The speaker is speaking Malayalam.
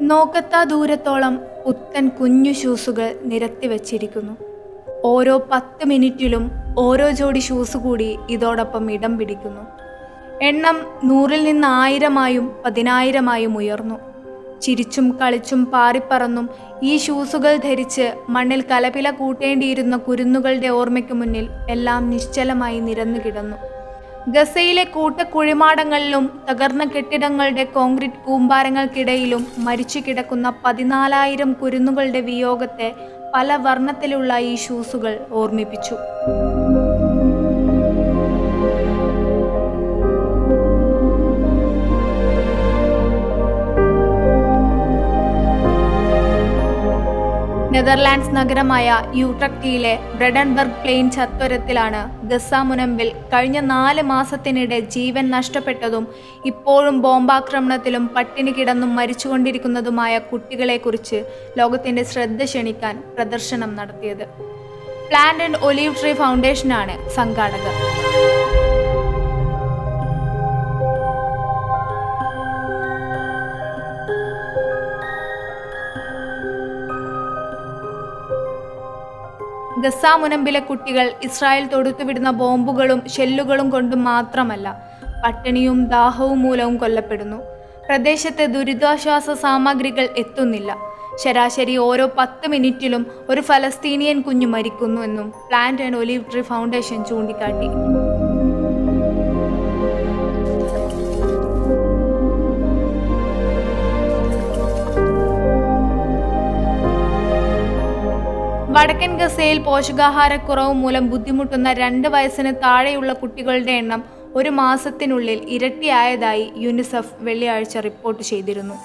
നോക്കത്താ ദൂരത്തോളം പുത്തൻ കുഞ്ഞു ഷൂസുകൾ നിരത്തി വച്ചിരിക്കുന്നു. ഓരോ പത്ത് മിനിറ്റിലും ഓരോ ജോഡി ഷൂസ് കൂടി ഇതോടൊപ്പം ഇടം പിടിക്കുന്നു. എണ്ണം നൂറിൽ നിന്ന് ആയിരമായും പതിനായിരമായും ഉയർന്നു. ചിരിച്ചും കളിച്ചും പാറിപ്പറന്നും ഈ ഷൂസുകൾ ധരിച്ച് മണ്ണിൽ കലപില കൂട്ടേണ്ടിയിരുന്ന കുരുന്നുകളുടെ ഓർമ്മയ്ക്ക് മുന്നിൽ എല്ലാം നിശ്ചലമായി നിരന്നു കിടന്നു. ഗസയിലെ കൂട്ടക്കുഴിമാടങ്ങളിലും തകർന്ന കെട്ടിടങ്ങളുടെ കോൺക്രീറ്റ് കൂമ്പാരങ്ങൾക്കിടയിലും മരിച്ചു കിടക്കുന്ന പതിനാലായിരം കുരുന്നുകളുടെ വിയോഗത്തെ പല വർണത്തിലുള്ള ഈ ഷൂസുകൾ ഓർമ്മിപ്പിച്ചു. നെതർലാൻഡ്സ് നഗരമായ യൂട്രക്റ്റിയിലെ ബ്രെഡൻബർഗ് പ്ലെയിൻ ചത്വരത്തിലാണ് ഗസ മുനമ്പിൽ കഴിഞ്ഞ നാല് മാസത്തിനിടെ ജീവൻ നഷ്ടപ്പെട്ടതും ഇപ്പോഴും ബോംബാക്രമണത്തിലും പട്ടിണി കിടന്നും മരിച്ചുകൊണ്ടിരിക്കുന്നതുമായ കുട്ടികളെക്കുറിച്ച് ലോകത്തിന്റെ ശ്രദ്ധ ക്ഷണിക്കാൻ പ്രദർശനം നടത്തിയത്. പ്ലാന്റ് ആൻഡ് ഒലീവ് ട്രീ ഫൗണ്ടേഷനാണ് സംഘാടകർ. ഗസ മുനമ്പിലെ കുട്ടികൾ ഇസ്രായേൽ തൊടുത്തുവിടുന്ന ബോംബുകളും ഷെല്ലുകളും കൊണ്ടും മാത്രമല്ല പട്ടിണിയും ദാഹവും മൂലവും കൊല്ലപ്പെടുന്നു. പ്രദേശത്തെ ദുരിതാശ്വാസ സാമഗ്രികൾ എത്തുന്നില്ല. ശരാശരി ഓരോ പത്ത് മിനിറ്റിലും ഒരു ഫലസ്തീനിയൻ കുഞ്ഞു മരിക്കുന്നു എന്നും plant and olive tree foundation ചൂണ്ടിക്കാട്ടി. വടക്കൻ ഗസയിൽ പോഷകാഹാരക്കുറവ് മൂലം ബുദ്ധിമുട്ടുന്ന രണ്ട് വയസ്സിന് താഴെയുള്ള കുട്ടികളുടെ എണ്ണം ഒരു മാസത്തിനുള്ളിൽ ഇരട്ടിയായതായി യുനിസെഫ് വെള്ളിയാഴ്ച റിപ്പോർട്ട് ചെയ്തിരുന്നു.